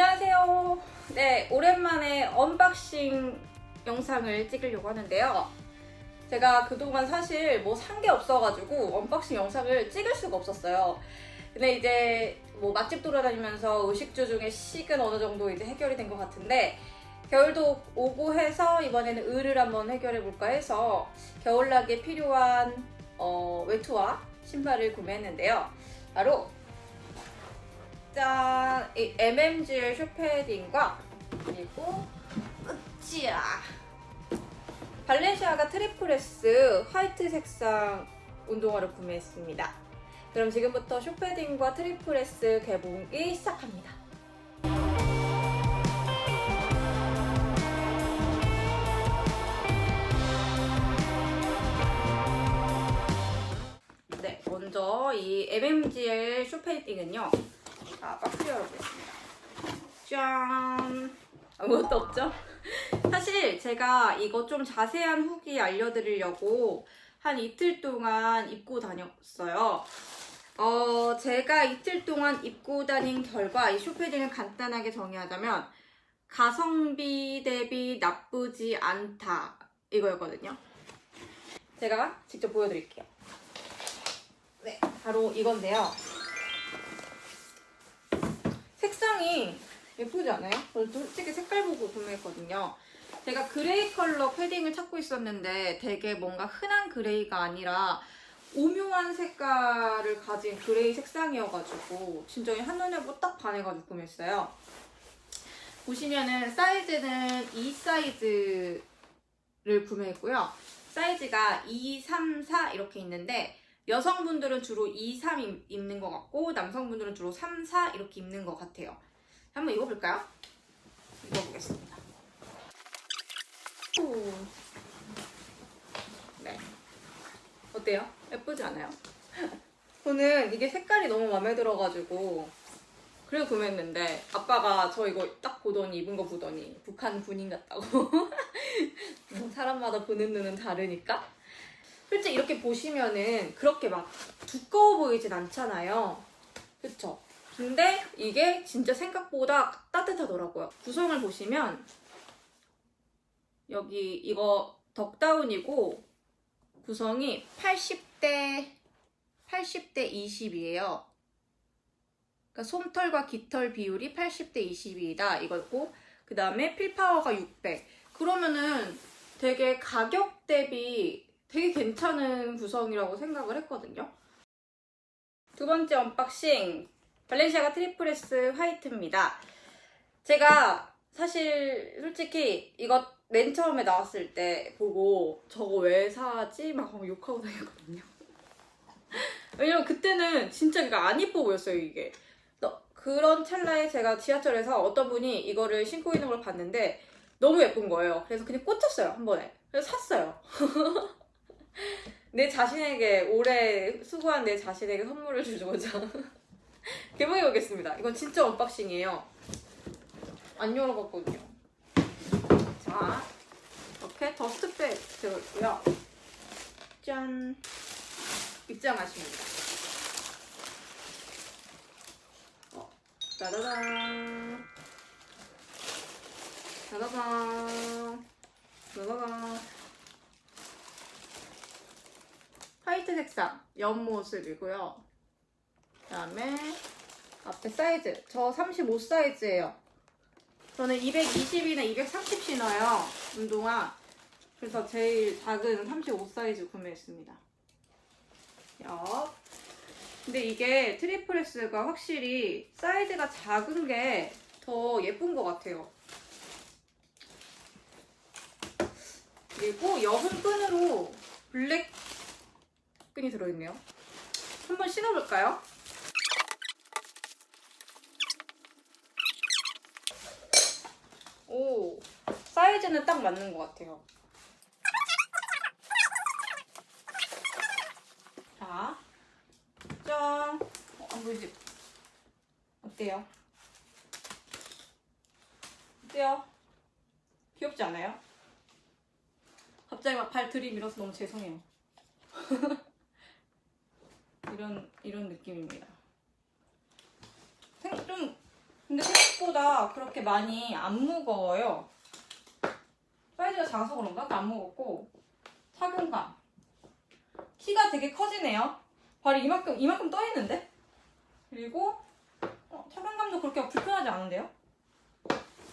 안녕하세요. 네, 오랜만에 언박싱 영상을 찍으려고 하는데요. 제가 그동안 사실 뭐 산 게 없어가지고 언박싱 영상을 찍을 수가 없었어요. 근데 이제 뭐 맛집 돌아다니면서 의식주 중에 식은 어느 정도 이제 해결이 된 것 같은데 겨울도 오고 해서 이번에는 을을 한번 해결해 볼까 해서 겨울나기에 필요한 어, 외투와 신발을 구매했는데요. 바로 짠! 이 MMGL 쇼패딩과 그리고 으찌야! 발렌시아가 트리플 S 화이트 색상 운동화를 구매했습니다. 그럼 지금부터 쇼패딩과 트리플 S 개봉이 시작합니다. 네, 먼저 이 MMGL 쇼패딩은요. 자, 박스 열어보겠습니다. 짠! 아무것도 없죠? 사실 제가 이거 좀 자세한 후기 알려드리려고 한 이틀 동안 입고 다녔어요. 어, 제가 이틀 동안 입고 다닌 결과 이 쇼패딩을 간단하게 정의하자면 가성비 대비 나쁘지 않다 이거였거든요. 제가 직접 보여드릴게요. 네, 바로 이건데요. 색상이 예쁘지 않아요? 저는 솔직히 색깔 보고 구매했거든요. 제가 그레이 컬러 패딩을 찾고 있었는데 되게 뭔가 흔한 그레이가 아니라 오묘한 색깔을 가진 그레이 색상이어가지고 진짜 한눈에 딱 반해가지고 구매했어요. 보시면은 사이즈는 이 사이즈를 구매했고요. 사이즈가 2, 3, 4 이렇게 있는데 여성분들은 주로 2, 3 입는 것 같고 남성분들은 주로 3, 4 이렇게 입는 것 같아요. 한번 입어볼까요? 입어보겠습니다. 오. 네. 어때요? 예쁘지 않아요? 저는 이게 색깔이 너무 마음에 들어가지고 그래서 구매했는데 아빠가 저 이거 딱 보더니 입은 거 보더니 북한 군인 같다고 뭐 사람마다 보는 눈은 다르니까 솔직히 이렇게 보시면은 그렇게 막 두꺼워 보이진 않잖아요 그쵸? 근데 이게 진짜 생각보다 따뜻하더라고요 구성을 보시면 여기 이거 덕다운이고 구성이 80대 80대 20이에요. 그러니까 솜털과 깃털 비율이 80대 20이다 이거고 그 다음에 필파워가 600. 그러면은 되게 가격 대비 되게 괜찮은 구성이라고 생각을 했거든요. 두 번째 언박싱 발렌시아가 트리플 S 화이트입니다. 제가 사실 솔직히 이거 맨 처음에 나왔을 때 보고 저거 왜 사지? 막 욕하고 다녔거든요. 왜냐면 그때는 진짜 이거 안 이뻐 보였어요, 이게. 너- 그런 찰나에 제가 지하철에서 어떤 분이 이거를 신고 있는 걸 봤는데 너무 예쁜 거예요. 그래서 그냥 꽂혔어요, 한 번에. 그래서 샀어요. 내 자신에게 올해 수고한 내 자신에게 선물을 주고자 개봉해 보겠습니다. 이건 진짜 언박싱이에요. 안 열어봤거든요. 자, 이렇게 더스트백 들어있고요. 짠! 입장하십니다. 어, 따다단. 따다단. 따다단. 화이트 색상, 옆모습이고요. 그 다음에 앞에 사이즈. 저 35 사이즈예요. 저는 220이나 230 신어요. 운동화. 그래서 제일 작은 35 사이즈 구매했습니다. 옆. 근데 이게 트리플 S가 확실히 사이즈가 작은 게 더 예쁜 것 같아요. 그리고 여분 끈으로 블랙 끈이 들어있네요. 한번 신어볼까요? 오, 사이즈는 딱 맞는 것 같아요. 자, 짠. 어, 안 보이지? 어때요? 어때요? 귀엽지 않아요? 갑자기 막 발 들이밀어서 너무 죄송해요. 이런 이런 느낌입니다. 생- 좀 근데 생- 생각보다 그렇게 많이 안 무거워요. 사이즈가 작아서 그런가? 안 무겁고 착용감. 키가 되게 커지네요. 발이 이만큼 이만큼 떠 있는데. 그리고 어, 착용감도 그렇게 불편하지 않은데요?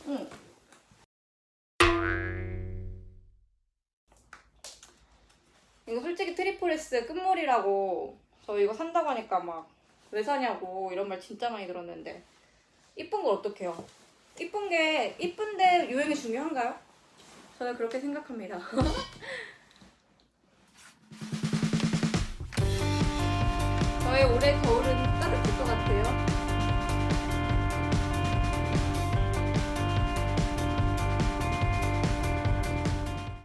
응. 이거 솔직히 트리플스 끝물이라고 저 이거 산다고 하니까 막 왜 사냐고 이런 말 진짜 많이 들었는데 이쁜 걸 어떡해요? 이쁜 게 이쁜데 유행이 중요한가요? 저는 그렇게 생각합니다. 저의 올해 겨울은 따뜻할 것 같아요.